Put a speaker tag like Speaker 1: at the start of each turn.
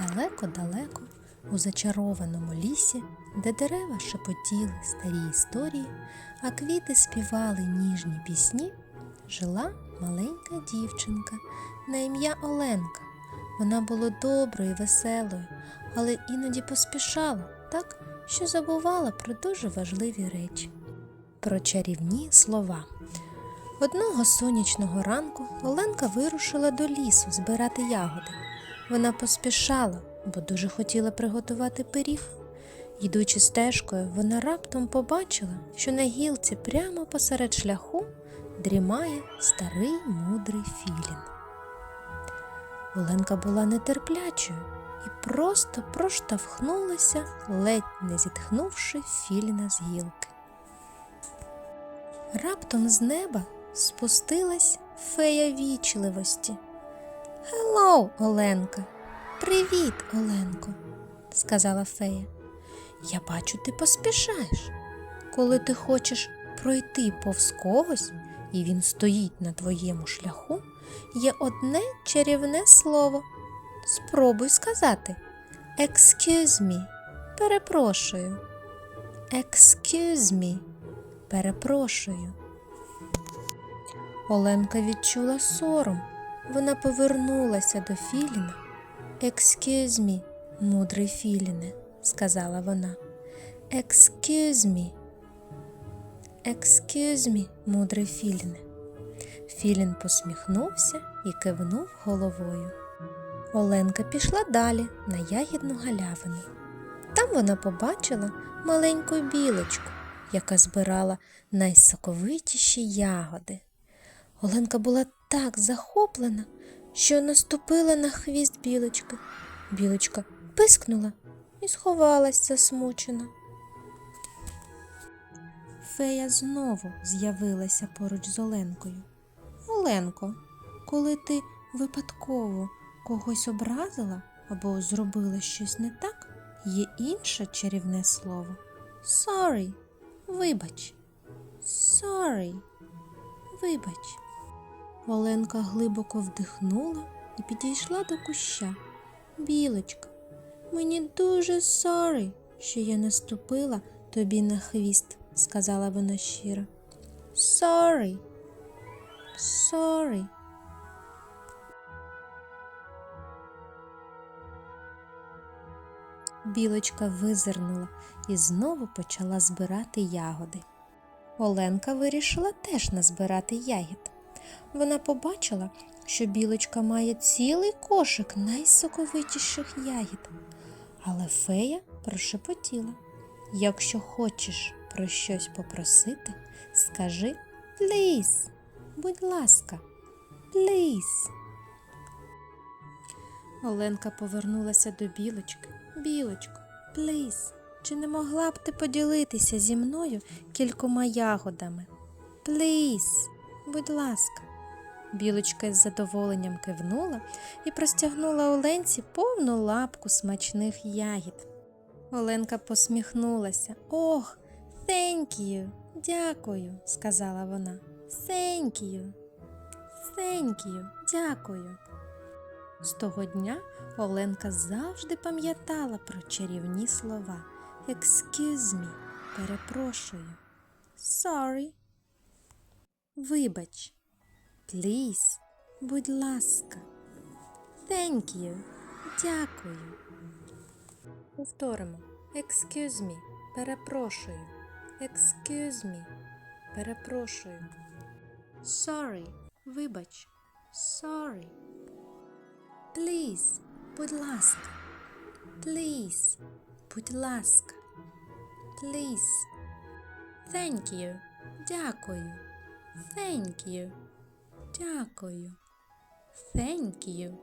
Speaker 1: Далеко-далеко, у зачарованому лісі, де дерева шепотіли старі історії, а квіти співали ніжні пісні, жила маленька дівчинка на ім'я Оленка. Вона була доброю і веселою, але іноді поспішала так, що забувала про дуже важливі речі. Про чарівні слова. Одного сонячного ранку Оленка вирушила до лісу збирати ягоди. Вона поспішала, бо дуже хотіла приготувати пиріг. Йдучи стежкою, вона раптом побачила, що на гілці прямо посеред шляху дрімає старий мудрий філін. Оленка була нетерплячою і просто проштовхнулася, ледь не зітхнувши філіна з гілки. Раптом з неба спустилась фея вічливості. Гелоу, Оленка. Привіт, Оленко, сказала фея. Я бачу, ти поспішаєш. Коли ти хочеш пройти повз когось, і він стоїть на твоєму шляху, є одне чарівне слово. Спробуй сказати Excuse me, перепрошую. Excuse me, перепрошую. Оленка відчула сором. Вона повернулася до Філіна. Excuse me, мудрий Філіне, сказала вона. Excuse me. Excuse мудрий Філіне. Філін посміхнувся і кивнув головою. Оленка пішла далі на ягідну галявину. Там вона побачила маленьку білочку, яка збирала найсоковитіші ягоди. Оленка була так захоплена, що наступила на хвіст білочки. Білочка пискнула і сховалась засмучена. Фея знову з'явилася поруч з Оленкою. Оленко, коли ти випадково когось образила або зробила щось не так, є інше чарівне слово. Sorry, вибач. Sorry, вибач. Оленка глибоко вдихнула і підійшла до куща. Білочка, мені дуже сорі, що я наступила тобі на хвіст, сказала вона щиро. Sorry, sorry. Білочка визирнула і знову почала збирати ягоди. Оленка вирішила теж назбирати ягід. Вона побачила, що білочка має цілий кошик найсоковитіших ягід. Але фея прошепотіла: якщо хочеш про щось попросити, скажи «Пліз», будь ласка, «Пліз». Оленка повернулася до білочки. Білочко, пліз, чи не могла б ти поділитися зі мною кількома ягодами? Пліз, будь ласка. Білочка із задоволенням кивнула і простягнула Оленці повну лапку смачних ягід. Оленка посміхнулася. Ох, thank you, дякую, сказала вона. Thank you, thank you, дякую. З того дня Оленка завжди пам'ятала про чарівні слова. Excuse me, перепрошую. Sorry. Вибач. Please, будь ласка. Thank you. Дякую. Повторимо. Excuse me, перепрошую. Excuse me, перепрошую. Sorry, вибач. Sorry. Please, будь ласка. Please, будь ласка. Please. Thank you. Дякую. Thank you. Дякую. Thank you.